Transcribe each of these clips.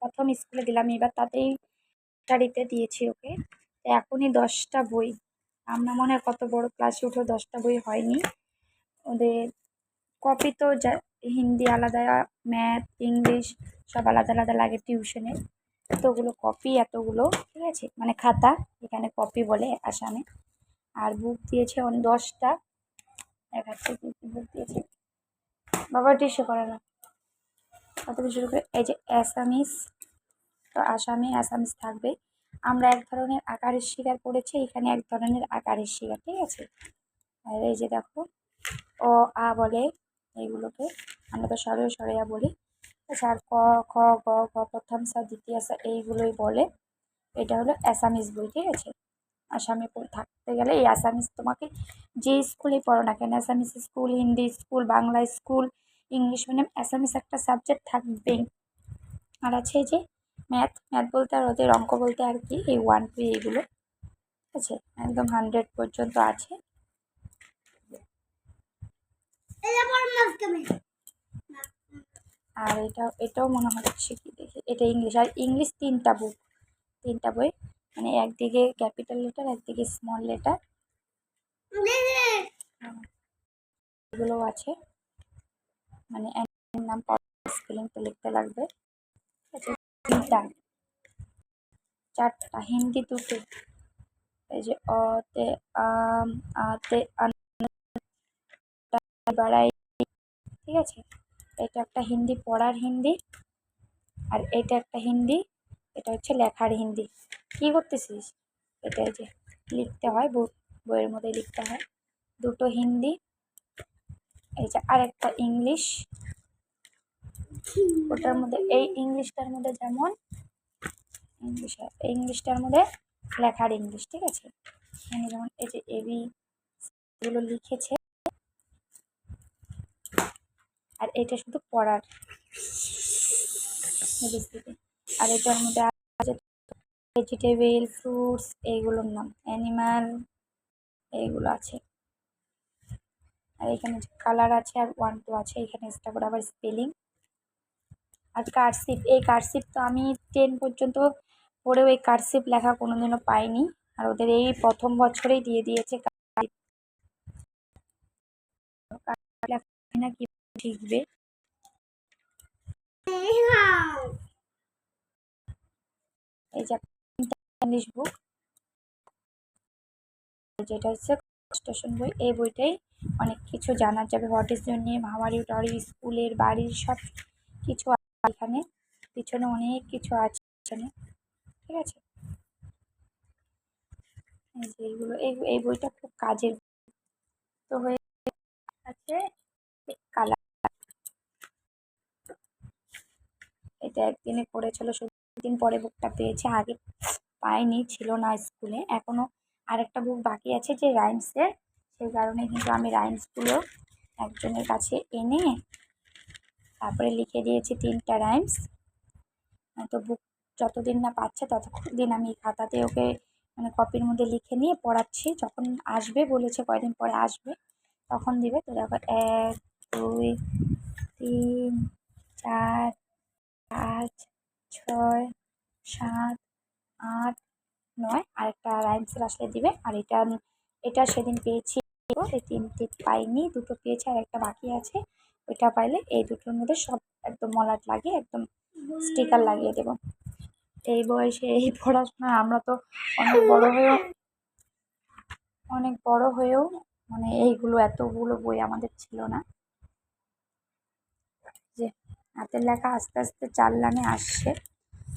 প্রথম স্কুলে দিলাম, এবার তাতেই গাড়িতে দিয়েছি ওকে। এখনই দশটা বই। আমরা মনে হয় কত বড় ক্লাসে উঠেও দশটা বই হয়নি। ওদের কপি তো যা, হিন্দি আলাদা, ম্যাথ, ইংলিশ সব আলাদা আলাদা লাগে টিউশনে। এতগুলো কপি, এতগুলো, ঠিক আছে? মানে খাতা, এখানে কপি বলে আসামে। আর বুক দিয়েছে অন, দশটা। দেখাচ্ছে বুক দিয়েছে। বাবা টিসু করে না কত শুরু করে এই যে অ্যাসামিস, তো আসামি, অ্যাসামিস থাকবে। আমরা এক ধরনের আকারের শিকার পড়েছি, এখানে এক ধরনের আকারের শিকার, ঠিক আছে? আর এই যে দেখো, অ, আ বলে এইগুলোকে আমরা তো সরে সরেয়া বলি। আচ্ছা আর ক, খ, গ ঘ প্রথম, সা, দ্বিতীয়, সা, এইগুলোই বলে। এটা হলো অ্যাসামিস বই, ঠিক আছে? আসামি থাকতে গেলে এই আসামিস তোমাকে যে স্কুলে পড়ো না কেন, Assamese school, Hindi school, Bangla school English medium Assamese একটা সাবজেক্ট থাকবেই। আর আছে যে ম্যাথ ম্যাথ বলতে আর ওদের অঙ্ক বলতে আর কি এই ওয়ান টু এইগুলো। ঠিক আছে? একদম হান্ড্রেড পর্যন্ত আছে। আর এটা এটাও মনে হচ্ছে কি দেখি এটা ইংলিশ আর ইংলিশ তিনটা বুক তিনটা বই। মানে একদিকে ক্যাপিটাল লেটার একদিকে স্মল লেটার এগুলোও আছে। মানে নাম স্পেলিং তো লিখতে লাগবে। আছে তিনটা। চারটা, হিন্দি দুটো। এই যে অতে আম আতে বাড়াই। ঠিক আছে? এটা একটা হিন্দি পড়ার হিন্দি আর এটা একটা হিন্দি। এটা হচ্ছে লেখার হিন্দি। কি করতেছিস? এটা যে লিখতে হয় বইয়ের মধ্যে লিখতে হয়। দুটো হিন্দি এই যে আরেকটা ইংলিশ ওটার মধ্যে, এই ইংলিশটার মধ্যে যেমন ইংলিশ ইংলিশটার মধ্যে লেখার ইংলিশ ঠিক আছে? এখানে যেমন এই যে এবি এগুলো লিখেছে। আর এটা শুধু পড়ার। আর এটার মধ্যে ভেজিটেবল ফ্রুটস এইগুলোর নাম অ্যানিমাল এইগুলো আছে। আর এখানে যে কালার আছে আর ওয়ান টু আছে, এখানে এক্সট্রা করে আবার স্পেলিং আর কারসিপ এই কারসিপ তো আমি টেন পর্যন্ত পড়েও এই কারসিপ লেখা কোনোদিনও পাইনি। আর ওদের এই প্রথম বছরেই দিয়ে দিয়েছে এই বুক যেটা হচ্ছে বই, এই বইটাই অনেক কিছু জানা যাবে। হোয়াট ইজ ইউর নেম টারি স্কুলের বাড়ির সব কিছু এখানে। পিছনে অনেক কিছু আছে এখানে। ঠিক আছে? এই এইগুলো এই এই বইটা খুব কাজের তো হয়ে আছে। কালার। এটা একদিনে পড়েছিল দিন পরে বুকটা পেয়েছে। আগে পাইনি, ছিল না স্কুলে। এখনও আরেকটা বুক বাকি আছে যে রাইমসের সেই কারণে কিন্তু আমি রাইমসগুলো একজনের কাছে এনে তারপরে লিখে দিয়েছি তিনটা রাইমস তো বুক যতদিন না পাচ্ছে ততদিন আমি খাতাতে ওকে মানে কপির মধ্যে লিখে নিয়ে পড়াচ্ছি। যখন আসবে, বলেছে কয়দিন পরে আসবে, তখন দিবে। তো দেখো, এক, দুই, তিন, চার, পাঁচ, ছয়, সাত, আট, নয়। আরেকটা রাইমসের আসলে দিবে। আর এটা এটা সেদিন পেয়েছি এই তিনটে পাইনি, দুটো পেয়েছি আর একটা বাকি আছে। ওইটা পাইলে এই দুটোর মধ্যে সব একদম মলাট লাগিয়ে, একদম স্টিকার লাগিয়ে দেব। এই বয়সে এই পড়াশোনা, আমরা তো অনেক বড় হয়েও, অনেক বড় হয়েও মানে এইগুলো, এতগুলো বই আমাদের ছিল না। যে হাতের লেখা আস্তে আস্তে চার লানে আসছে।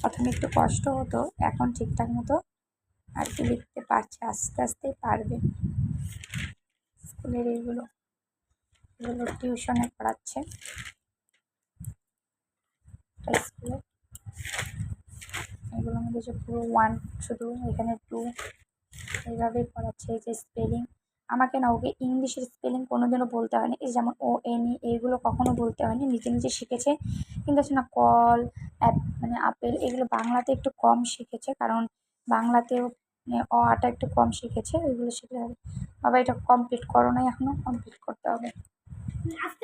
প্রথমে একটু কষ্ট হতো, এখন ঠিকঠাক মতো আর কি লিখতে পারছে, আস্তে আস্তেই পারবে। স্কুলের এইগুলো, এগুলো টিউশনে পড়াচ্ছে। স্কুলে। এগুলোর মধ্যে যে পুরো ওয়ান শুধু এখানে টু এইভাবেই পড়াচ্ছে। এই যে স্পেলিং আমাকে না ওকে ইংলিশের স্পেলিং কোনোদিনও বলতে হয়নি। যেমন ও এনি এইগুলো কখনো বলতে হয়নি। নিজে নিজে শিখেছে। কিন্তু আছে না কল, অ্যাপ মানে আপেল, এগুলো বাংলাতে একটু কম শিখেছে। কারণ বাংলাতেও মানে অ আটা একটু কম শিখেছে ওইগুলো শিখে হবে। বাবা এটা কমপ্লিট করো না এখনও কমপ্লিট করতে হবে।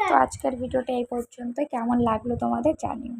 তো আজকের ভিডিওটা এই পর্যন্ত কেমন লাগল তোমাদের জানিও।